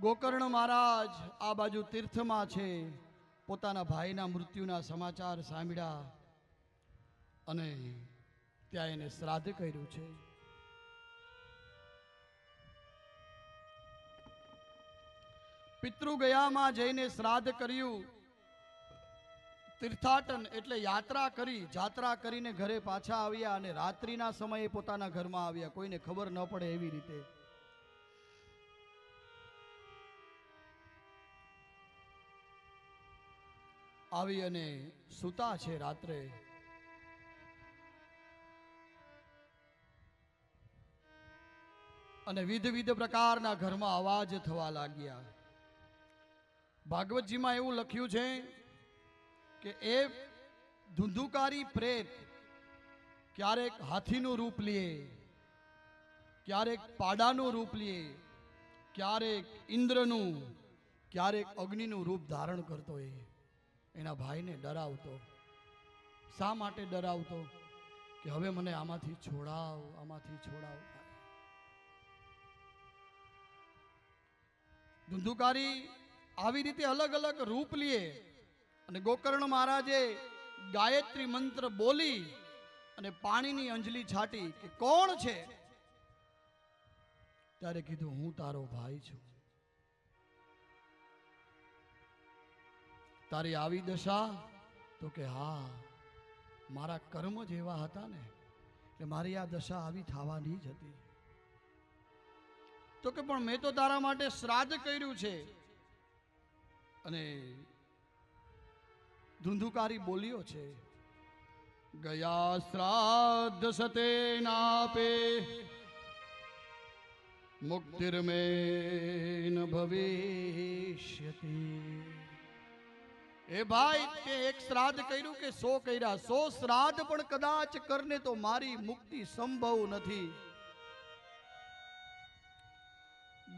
ગોકર્ણ મહારાજ આ બાજુ તીર્થમાં છે. પોતાના ભાઈના મૃત્યુના સમાચાર સાંભળ્યા અને ત્યાં એને શ્રાદ્ધ કર્યું છે. પિતૃ ગયામાં જઈને શ્રાદ્ધ કર્યું. તીર્થાટન એટલે યાત્રા કરી, જાત્રા કરીને ઘરે પાછા આવ્યા અને રાત્રિના સમયે પોતાના ઘરમાં આવ્યા. કોઈને ખબર ન પડે એવી રીતે. આવી અને સૂતા છે રાત્રે. અને વિધ વિધ પ્રકારના ઘરમાં અવાજ થવા લાગ્યા. ભાગવતજીમાં એવું લખ્યું છે કે એ ધુંધુકારી પ્રેત ક્યારેક હાથીનું રૂપ લે, ક્યારેક પાડાનું રૂપ લે, ક્યારેક ઇન્દ્રનું, ક્યારેક અગ્નિનું રૂપ ધારણ કરતો એ એના ભાઈને ડરાવતો. શા માટે ડરાવતો? કે હવે મને આમાંથી છોડાવ આમાંથી છોડાવ. ધુંધુકારી આવી રીતે અલગ અલગ રૂપ લે અને ગોકર્ણ મહારાજે ગાયત્રી મંત્ર બોલી અને પાણીની અંજલિ છાટી કે કોણ છે? ત્યારે કીધું, હું તારો ભાઈ છું. તારી આવી દશા? તો કે, હા, મારા કર્મ જેવા હતા ને, એટલે મારી આ દશા આવી થવાની જ હતી. તો કે, પણ મેં તો તારા માટે શ્રાદ્ધ કર્યું છે. અને ધુંધુકારી બોલ્યો છે, ગયા શ્રાદ્ધ સતે નાપે, મુક્તિર્મેન ભવિષ્યતિ. એ ભાઈ, તે એક શ્રાદ્ધ કર્યું કે સો કર્યા? સો શ્રાદ્ધ પણ કદાચ કરને તો મારી મુક્તિ સંભવ નથી.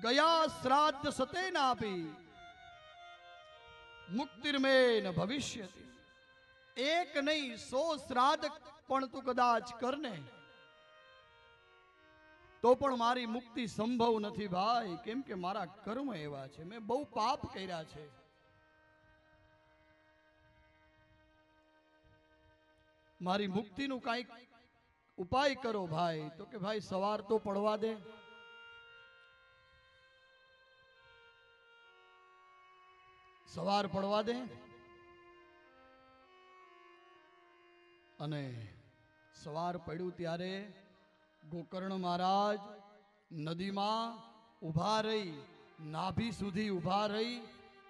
ગયા શ્રાદ્ધ સતે નાપી મુક્તિર્મેન ભવિષ્ય એક નહીં, સો શ્રાદ્ધ પણ તું કદાચ કરને. તો પણ મારી મુક્તિ સંભવ નથી ભાઈ. કેમ કે મારા કર્મ એવા છે. મેં બહુ પાપ કર્યા છે. મારી મુક્તિનું કાંઈક ઉપાય કરો ભાઈ. તો કે ભાઈ, સવાર તો પડવા દે. સવાર પડવા દે. અને સવાર પડ્યું ત્યારે ગોકર્ણ મહારાજ નદીમાં ઊભા રહી, નાભી સુધી ઊભા રહી,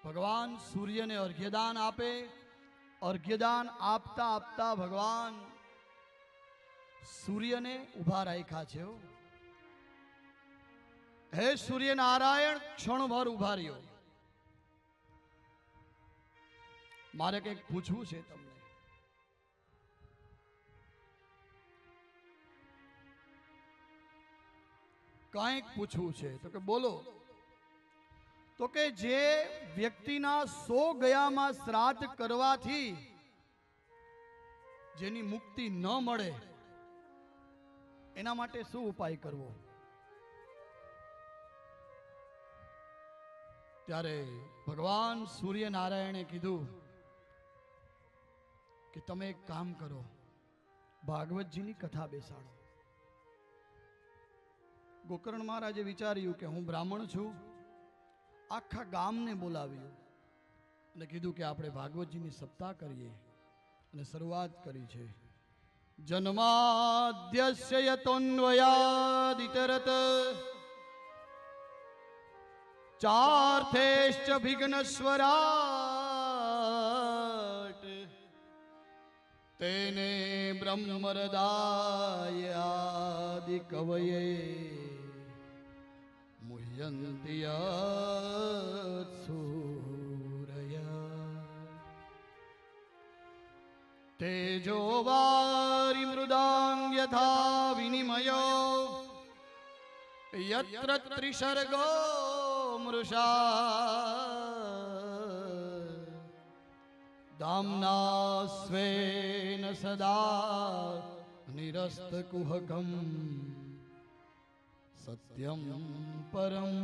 ભગવાન સૂર્યને અર્ઘ્યદાન આપે અર્ઘ્યદાન આપતા આપતા ભગવાન સૂર્યને ઊભા રાખ્યા છે હો. સૂર્યનારાયણ, ક્ષણભર ઊભા રહ્યો. મારે કંઈક પૂછવું છે તમને. કાંઈક પૂછવું છે. તો કે બોલો. તો કે જે વ્યક્તિના સો ગયામાં શ્રાદ્ધ કરવાથી જેની મુક્તિ ન મળે, એના માટે શું ઉપાય કરવો? ત્યારે ભગવાન સૂર્યનારાયણે કીધું કે તમે એક કામ કરો, ભાગવતજીની કથા બેસાડો. ગોકર્ણ મહારાજે વિચાર્યું કે હું બ્રાહ્મણ છું આખા ગામને બોલાવ્યું અને કીધું કે આપણે ભાગવતજીની સપ્તાહ કરીએ અને શરૂઆત કરી છે. જન્માદ્યસ્ય યતોન્વયાદિતરત. ચાર્થેશ્ચ વિઘ્નસ્વરાટ તેને બ્રહ્મરદાયાદિ કવયે મુહ્યંતિ તેજો વારી મૃદાંગ યથા વિનિમયો યત્ર ત્રિસર્ગો મૃષા દામના સ્વેન સદા નિરસ્ત કુહકમ સત્યમ પરમ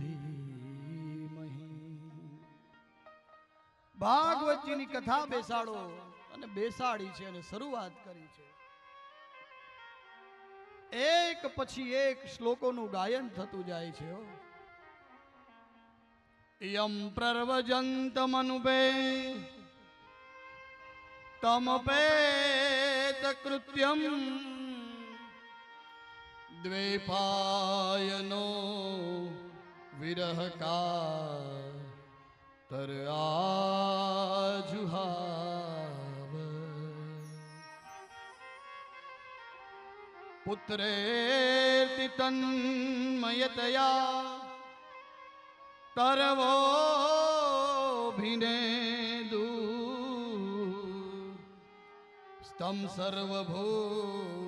ધીમહી ભાગવતજીની કથા બેસાડો। અને બેસાડી છે અને શરૂઆત કરી છે એક પછી એક શ્લોકોનું ગાયન થતું જાય છે. યમ પ્રર્વજંતમનુપે તમપેત કૃત્યમ દ્વેપાયનો વિરહકા તર આજુહાવ પુત્રેર્તિ તન્મયતયા તરવો ભિનેદુ સ્તમ સર્વભૂતહૃદયમ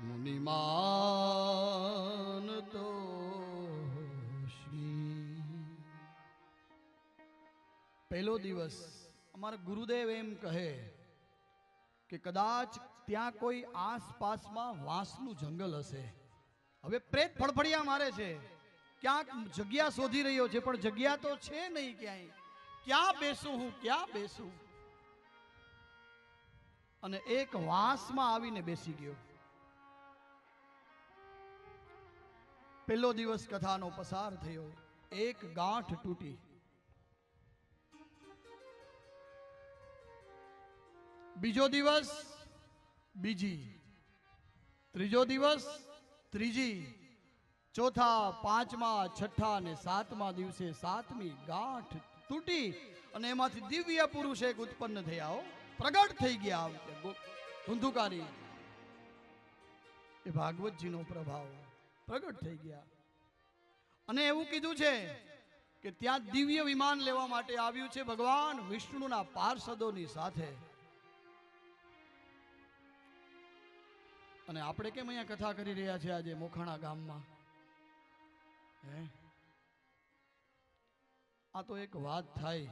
મુનિમાનતો પહેલો દિવસ અમારા ગુરુદેવ એમ કહે કે કદાચ ત્યાં કોઈ આસપાસમાં વાંસનું જંગલ હશે. હવે પ્રેત ફળફડિયા મારે છે. ક્યાંક જગ્યા શોધી રહ્યો છે, પણ જગ્યા તો છે નહીં ક્યાંય. ક્યાં બેસું હું, ક્યાં બેસું? અને એક વાંસમાં આવીને બેસી ગયો. પહેલો દિવસ કથાનો પસાર થયો. એક ગાંઠ તૂટી. બીજો દિવસ બીજી. ત્રીજો દિવસ ત્રીજી. ચોથા, પાંચમા, છઠ્ઠા અને સાતમા દિવસે સાતમી ગાંઠ તૂટી અને એમાંથી દિવ્ય પુરુષ એક ઉત્પન્ન થયા પ્રગટ થઈ ગયા ધુંધુકારી. એ ભાગવતજીનો પ્રભાવ પ્રગટ થઈ ગયા. અને એવું કીધું છે કે ત્યાં દિવ્ય વિમાન લેવા માટે આવ્યું છે ભગવાન વિષ્ણુના પાર્ષદોની સાથે. અને આપણે કેમ અહીંયા કથા કરી રહ્યા છે આજે મોખાણા ગામમાં? હે? આ તો એક વાત થાય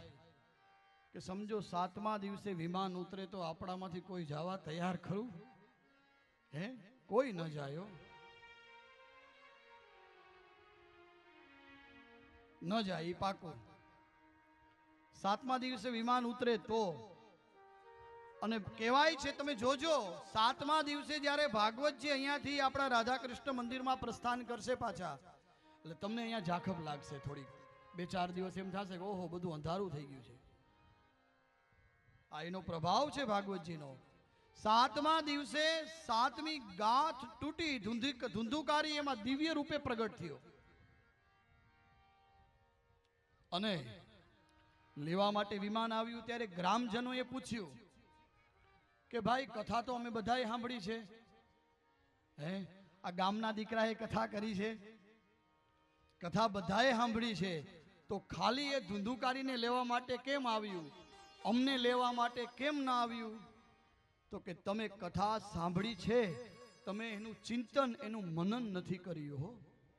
કે સમજો સાતમા દિવસે વિમાન ઉતરે તો આપણામાંથી કોઈ જવા તૈયાર ખરું? હે? કોઈ ન જાયો ન જાય એ પાકો. સાતમા દિવસે વિમાન ઉતરે તો અને કહેવાય છે, તમે જોજો, સાતમા દિવસે જ્યારે ભાગવતજી અહીંયાથી આપણા રાધાકૃષ્ણ મંદિરમાં પ્રસ્થાન કરશે પાછા, એટલે તમને અહીંયા ઝાખપ લાગશે થોડીક. બે, ચાર દિવસ એમ થશે કે ઓહો, બધું અંધારું થઈ ગયું છે. આ એનો પ્રભાવ છે ભાગવતજીનો. સાતમા દિવસે સાતમી ગાંઠ તૂટી ધુંધી ધુંધુકારી એમાં દિવ્ય રૂપે પ્રગટ થયો. અને લેવા માટે વિમાન આવ્યું ત્યારે ગ્રામજનોએ પૂછ્યું કે ભાઈ, કથા તો અમે બધાએ સાંભળી છે. હે? આ ગામના દીકરાએ કથા કરી છે. કથા બધાએ સાંભળી છે. તો ખાલી એ ધુંધુકારીને લેવા માટે કેમ આવ્યું? અમને લેવા માટે કેમ ના આવ્યું? તો કે તમે કથા સાંભળી છે. તમે એનું ચિંતન, એનું મનન નથી કર્યું, હો.